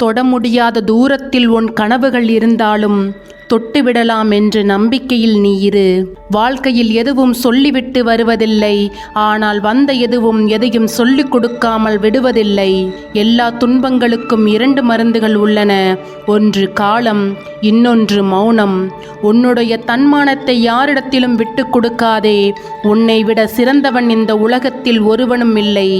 தொட முடியாத தூரத்தில் உன் கனவுகள் இருந்தாலும் தொட்டுவிடலாம் என்று நம்பிக்கையில் நீ இரு. வாழ்க்கையில் எதுவும் சொல்லிவிட்டு வருவதில்லை. ஆனால் வந்த எதுவும் எதையும் சொல்லிக் கொடுக்காமல் விடுவதில்லை. எல்லா துன்பங்களுக்கும் இரண்டு மருந்துகள் உள்ளன. ஒன்று காலம் இன்னொன்று மௌனம். உன்னுடைய தன்மானத்தை யாரிடத்திலும் விட்டு கொடுக்காதே. உன்னை விட சிறந்தவன் இந்த உலகத்தில் ஒருவனும் இல்லை.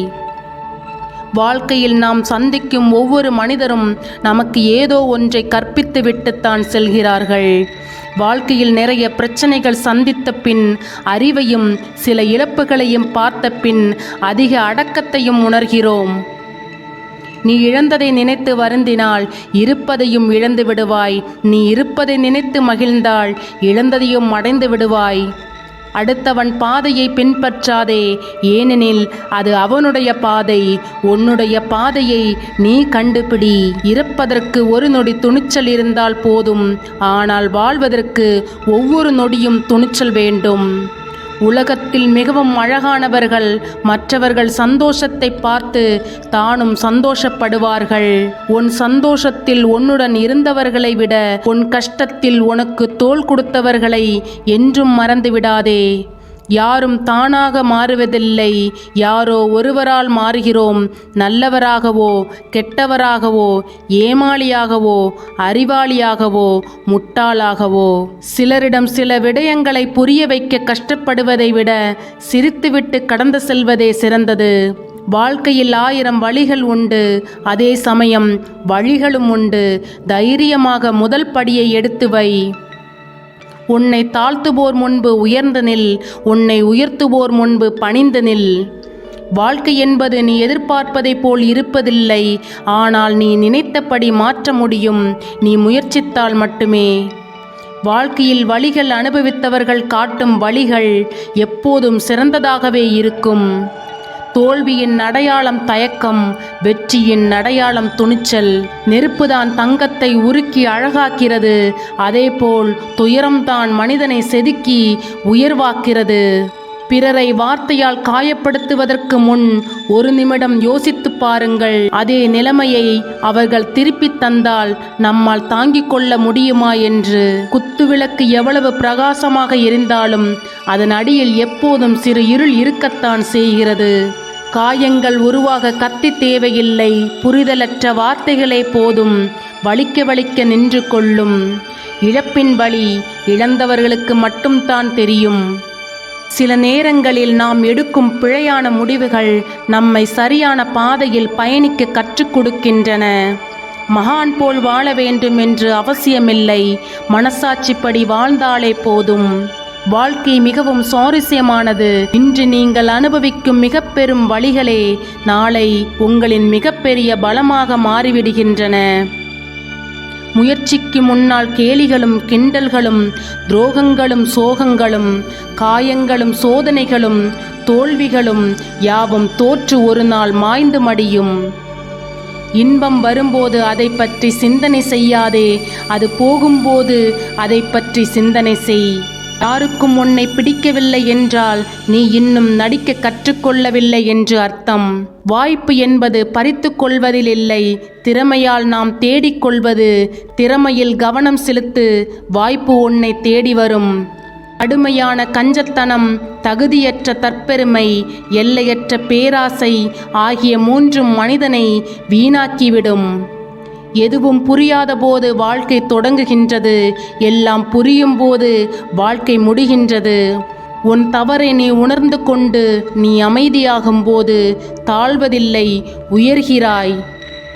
வாழ்க்கையில் நாம் சந்திக்கும் ஒவ்வொரு மனிதரும் நமக்கு ஏதோ ஒன்றை கற்பித்து விட்டுத்தான் செல்கிறார்கள். வாழ்க்கையில் நிறைய பிரச்சனைகள் சந்தித்த பின் அறிவையும் சில இழப்புகளையும் பார்த்த பின் அதிக அடக்கத்தையும் உணர்கிறோம். நீ இழந்ததை நினைத்து வருந்தினால் இருப்பதையும் இழந்து விடுவாய். நீ இருப்பதை நினைத்து மகிழ்ந்தால் இழந்ததையும் அடைந்து விடுவாய். அடுத்தவன் பாதையை பின்பற்றாதே. ஏனெனில் அது அவனுடைய பாதை உன்னுடைய பாதையை நீ கண்டுபிடி. இருப்பதற்கு ஒரு நொடி துணிச்சல் இருந்தால் போதும் ஆனால் வாழ்வதற்கு ஒவ்வொரு நொடியும் துணிச்சல் வேண்டும். உலகத்தில் மிகவும் அழகானவர்கள் மற்றவர்கள் சந்தோஷத்தை பார்த்து தானும் சந்தோஷப்படுவார்கள். உன் சந்தோஷத்தில் உன்னுடன் இருந்தவர்களை விட உன் கஷ்டத்தில் உனக்கு தோல் கொடுத்தவர்களை என்றும் மறந்து விடாதே யாரும் தானாக மாறுவதில்லை. யாரோ ஒருவரால் மாறுகிறோம். நல்லவராகவோ கெட்டவராகவோ ஏமாளியாகவோ அறிவாளியாகவோ முட்டாளாகவோ. சிலரிடம் சில விடயங்களை புரிய வைக்க கஷ்டப்படுவதை விட சிரித்துவிட்டு கடந்து செல்வதே சிறந்தது. வாழ்க்கையில் ஆயிரம் வழிகள் உண்டு. அதே சமயம் வழிகளும் உண்டு. தைரியமாக முதல் படியை எடுத்து வை. உன்னை தாழ்த்துவோர் முன்பு உயர்ந்து நில் உன்னை உயர்த்துவோர் முன்பு பணிந்து நில். வாழ்க்கை என்பது நீ எதிர்பார்ப்பதைப் போல் இருப்பதில்லை ஆனால் நீ நினைத்தபடி மாற்ற முடியும் நீ முயற்சித்தால் மட்டுமே. வாழ்க்கையில் வழிகள் அனுபவித்தவர்கள் காட்டும் வழிகள் எப்போதும் சிறந்ததாகவே இருக்கும். தோல்வியின் அடையாளம் தயக்கம் வெற்றியின் அடையாளம் துணிச்சல். நெருப்புதான் தங்கத்தை உருக்கி அழகாக்கிறது. அதேபோல் துயரம்தான் மனிதனை செதுக்கி உயர்வாக்கிறது. பிறரை வார்த்தையால் காயப்படுத்துவதற்கு முன் ஒரு நிமிடம் யோசித்துப் பாருங்கள். அதே நிலைமையை அவர்கள் திருப்பித் தந்தால் நம்மால் தாங்கிக் கொள்ள முடியுமா என்று. குத்துவிளக்கு எவ்வளவு பிரகாசமாக இருந்தாலும் அதன் அடியில் எப்போதும் சிறு இருள் இருக்கத்தான் செய்கிறது. காயங்கள் உருவாக கத்தி தேவையில்லை. புரிதலற்ற வார்த்தைகளே போதும். வலிக்க வலிக்க நின்று கொள்ளும். இழப்பின் வழி இழந்தவர்களுக்கு மட்டும்தான் தெரியும். சில நேரங்களில் நாம் எடுக்கும் பிழையான முடிவுகள் நம்மை சரியான பாதையில் பயணிக்க கற்றுக் கொடுக்கின்றன. மகான் போல் வாழ வேண்டும் என்று அவசியமில்லை. மனசாட்சிப்படி வாழ்ந்தாலே போதும். வாழ்க்கை மிகவும் சுவாரஸ்யமானது. இன்று நீங்கள் அனுபவிக்கும் மிக பெரும் வழிகளே நாளை உங்களின் மிகப்பெரிய பலமாக மாறிவிடுகின்றன. முயற்சிக்கு முன்னால் கேலிகளும் கிண்டல்களும் துரோகங்களும் சோகங்களும் காயங்களும் சோதனைகளும் தோல்விகளும் யாவும் தோற்று ஒரு நாள் மாய்ந்து மடியும். இன்பம் வரும்போது அதை பற்றி சிந்தனை செய்யாதே அது போகும்போது அதை பற்றி சிந்தனை செய். யாருக்கும் உன்னை பிடிக்கவில்லை என்றால் நீ இன்னும் நடிக்க கற்றுக்கொள்ளவில்லை என்று அர்த்தம். வாய்ப்பு என்பது பறித்து கொள்வதில் இல்லை. திறமையால் நாம் தேடிக்கொள்வது திறமையில் கவனம் செலுத்து வாய்ப்பு உன்னை தேடி வரும். கடுமையான கஞ்சத்தனம் தகுதியற்ற தற்பெருமை எல்லையற்ற பேராசை ஆகிய மூன்றும் மனிதனை வீணாக்கிவிடும். எதுவும் புரியாத போது வாழ்க்கை தொடங்குகின்றது. எல்லாம் புரியும் போது வாழ்க்கை முடிகின்றது. உன் தவறை நீ உணர்ந்து கொண்டு நீ அமைதியாகும் போது தாழ்வதில்லை உயர்கிறாய்.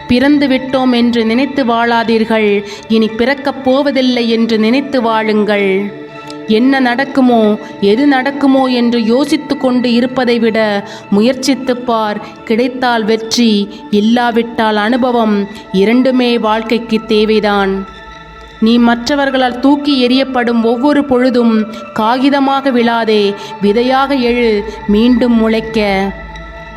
பிறந்து விட்டோம் என்று நினைத்து வாழாதீர்கள். இனி பிறக்கப் போவதில்லை என்று நினைத்து வாழுங்கள். என்ன நடக்குமோ எது நடக்குமோ என்று யோசித்து கொண்டு இருப்பதை விட முயற்சித்துப் பார். கிடைத்தால் வெற்றி இல்லாவிட்டால் அனுபவம் இரண்டுமே வாழ்க்கைக்கு தேவைதான். நீ மற்றவர்களால் தூக்கி எறியப்படும் ஒவ்வொரு பொழுதும் காகிதமாக விழாதே விதையாக எழு மீண்டும் முளைக்க.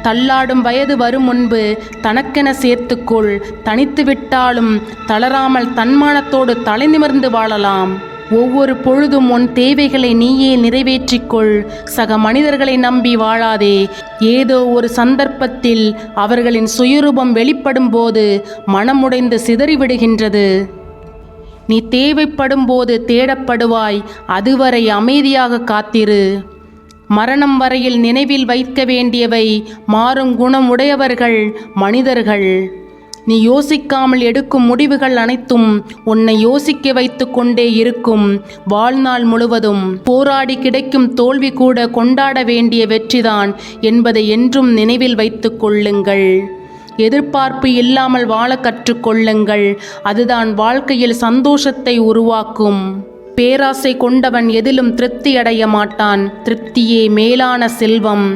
தள்ளாடும் வயது வரும் முன்பு தனக்கென சேர்த்துக்கொள். தனித்து விட்டாலும் தளராமல் தன்மானத்தோடு தலை நிமிர்ந்து வாழலாம். ஒவ்வொரு பொழுதும் உன் தேவைகளை நீயே நிறைவேற்றிக்கொள். சக மனிதர்களை நம்பி வாழாதே. ஏதோ ஒரு சந்தர்ப்பத்தில் அவர்களின் சுயரூபம் வெளிப்படும் போது மனமுடைந்து சிதறிவிடுகின்றது. நீ தேவைப்படும் போது தேடப்படுவாய். அதுவரை அமைதியாக காத்திரு. மரணம் வரையில் நினைவில் வைக்க வேண்டியவை மாறும் குணம் உடையவர்கள் மனிதர்கள். நீ யோசிக்காமல் எடுக்கும் முடிவுகள் அனைத்தும் உன்னை யோசிக்க வைத்து கொண்டே இருக்கும். வாழ்நாள் முழுவதும் போராடி கிடைக்கும் தோல்வி கூட கொண்டாட வேண்டிய வெற்றிதான் என்பதை என்றும் நினைவில் வைத்துக் கொள்ளுங்கள். எதிர்பார்ப்பு இல்லாமல் வாழ கற்றுக்கொள்ளுங்கள் அதுதான் வாழ்க்கையில் சந்தோஷத்தை உருவாக்கும். பேராசை கொண்டவன் எதிலும் திருப்தி அடைய மாட்டான். திருப்தியே மேலான செல்வம்.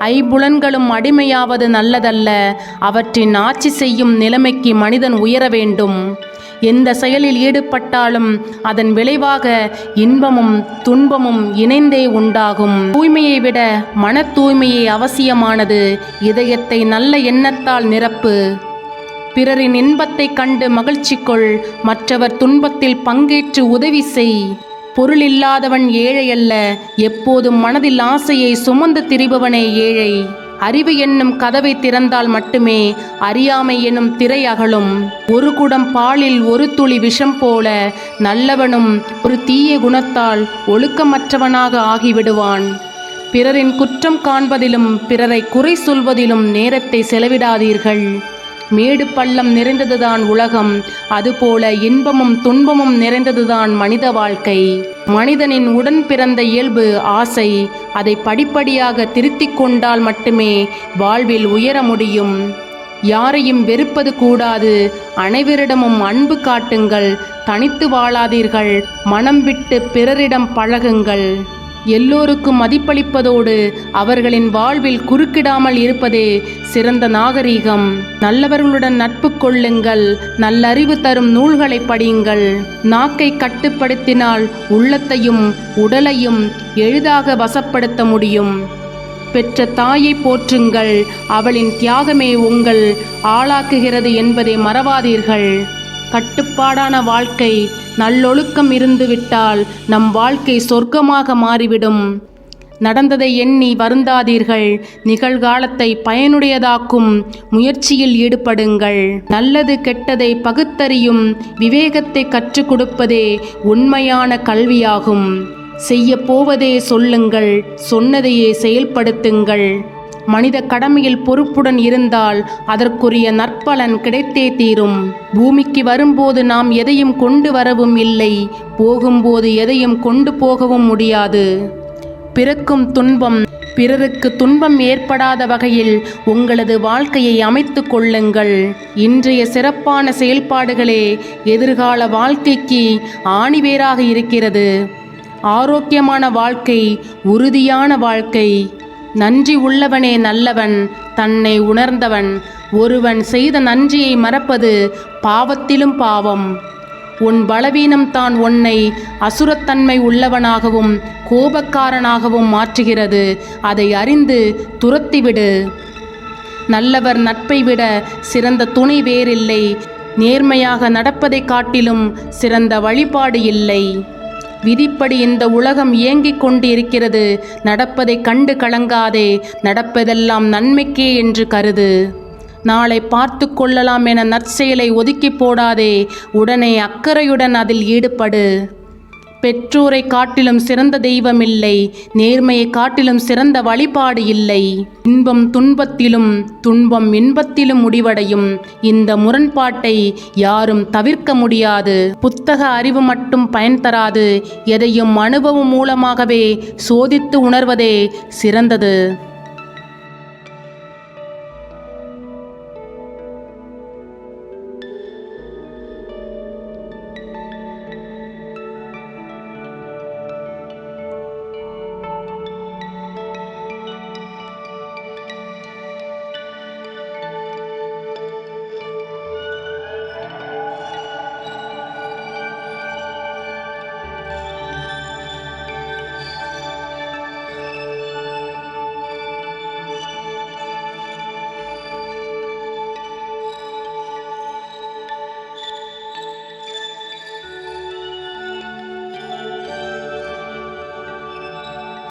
ஐம்புலன்களும் அடிமையாவது நல்லதல்ல. அவற்றின் ஆட்சி செய்யும் நிலைமைக்கு மனிதன் உயர வேண்டும். எந்த செயலில் ஈடுபட்டாலும் அதன் விளைவாக இன்பமும் துன்பமும் இணைந்தே உண்டாகும். தூய்மையை விட மன தூய்மையே அவசியமானது. இதயத்தை நல்ல எண்ணத்தால் நிரப்பு. பிறரின் இன்பத்தைக் கண்டு மகிழ்ச்சி கொள் மற்றவர் துன்பத்தில் பங்கேற்று உதவி செய். பொருள் இல்லாதவன் ஏழை அல்ல எப்போதும் மனதில் ஆசையை சுமந்து திரிபவனே ஏழை. அறிவு என்னும் கதவை திறந்தால் மட்டுமே அறியாமை எனும் திரை அகலும். ஒரு குடம் பாலில் ஒரு துளி விஷம் போல நல்லவனும் ஒரு தீய குணத்தால் ஒழுக்கமற்றவனாக ஆகிவிடுவான். பிறரின் குற்றம் காண்பதிலும் பிறரை குறை சொல்வதிலும் நேரத்தை செலவிடாதீர்கள். மேடு பள்ளம் நிறைந்ததுதான் உலகம். அதுபோல இன்பமும் துன்பமும் நிறைந்ததுதான் மனித வாழ்க்கை. மனிதனின் உடன் பிறந்த இயல்பு ஆசை அதை படிப்படியாக திருத்திக் கொண்டால் மட்டுமே வாழ்வில் உயர முடியும். யாரையும் வெறுப்பது கூடாது. அனைவரிடமும் அன்பு காட்டுங்கள். தனித்து வாழாதீர்கள். மனம் விட்டு பிறரிடம் பழகுங்கள். எல்லோருக்கும் மதிப்பளிப்பதோடு அவர்களின் வாழ்வில் குறுக்கிடாமல் இருப்பதே சிறந்த நாகரீகம். நல்லவர்களுடன் நட்பு கொள்ளுங்கள். நல்லறிவு தரும் நூல்களை படியுங்கள். நாக்கை கட்டுப்படுத்தினால் உள்ளத்தையும் உடலையும் எளிதாக வசப்படுத்த முடியும். பெற்ற தாயை போற்றுங்கள். அவளின் தியாகமே உங்கள் ஆளாக்குகிறது என்பதை மறவாதீர்கள். கட்டுப்பாடான வாழ்க்கை நல்லொழுக்கம் இருந்துவிட்டால் நம் வாழ்க்கை சொர்க்கமாக மாறிவிடும். நடந்ததை எண்ணி வருந்தாதீர்கள். நிகழ்காலத்தை பயனுடையதாக்கும் முயற்சியில் ஈடுபடுங்கள். நல்லது கெட்டதை பகுத்தறியும் விவேகத்தை கற்றுக் கொடுப்பதே உண்மையான கல்வியாகும். செய்ய போவதே சொல்லுங்கள். சொன்னதையே செயல்படுத்துங்கள். மனித கடமையில் பொறுப்புடன் இருந்தால் அதற்குரிய நற்பலன் கிடைத்தே தீரும். பூமிக்கு வரும்போது நாம் எதையும் கொண்டு வரவும் இல்லை போகும்போது எதையும் கொண்டு போகவும் முடியாது. பிறக்கும் துன்பம் பிறருக்கு துன்பம் ஏற்படாத வகையில் உங்களது வாழ்க்கையை அமைத்து கொள்ளுங்கள். இன்றைய சிறப்பான செயல்பாடுகளே எதிர்கால வாழ்க்கைக்கு ஆணிவேராக இருக்கிறது. ஆரோக்கியமான வாழ்க்கை உறுதியான வாழ்க்கை நன்றி உள்ளவனே நல்லவன் தன்னை உணர்ந்தவன். ஒருவன் செய்த நன்றியை மறப்பது பாவத்திலும் பாவம். உன் பலவீனம் தான் உன்னை அசுரத்தன்மை உள்ளவனாகவும் கோபக்காரனாகவும் மாற்றுகிறது. அதை அறிந்து துரத்திவிடு. நல்லவர் நட்பை விட சிறந்த துணை வேறில்லை. நேர்மையாக நடப்பதைக் காட்டிலும் சிறந்த வழிபாடு இல்லை. விதிப்படி இந்த உலகம் இயங்கிக் கொண்டிருக்கிறது. நடப்பதை கண்டு கலங்காதே. நடப்பதெல்லாம் நன்மைக்கே என்று கருது. நாளை பார்த்து கொள்ளலாம் என நற்செயலை ஒதுக்கி போடாதே. உடனே அக்கறையுடன் அதில் ஈடுபடு. பெற்றோரை காட்டிலும் சிறந்த தெய்வம் இல்லை நேர்மையை காட்டிலும் சிறந்த வழிபாடு இல்லை. இன்பம் துன்பத்திலும் துன்பம் இன்பத்திலும் முடிவடையும். இந்த முரண்பாட்டை யாரும் தவிர்க்க முடியாது. புத்தக அறிவு மட்டும் பயன் தராது. எதையும் அனுபவம் மூலமாகவே சோதித்து உணர்வதே சிறந்தது.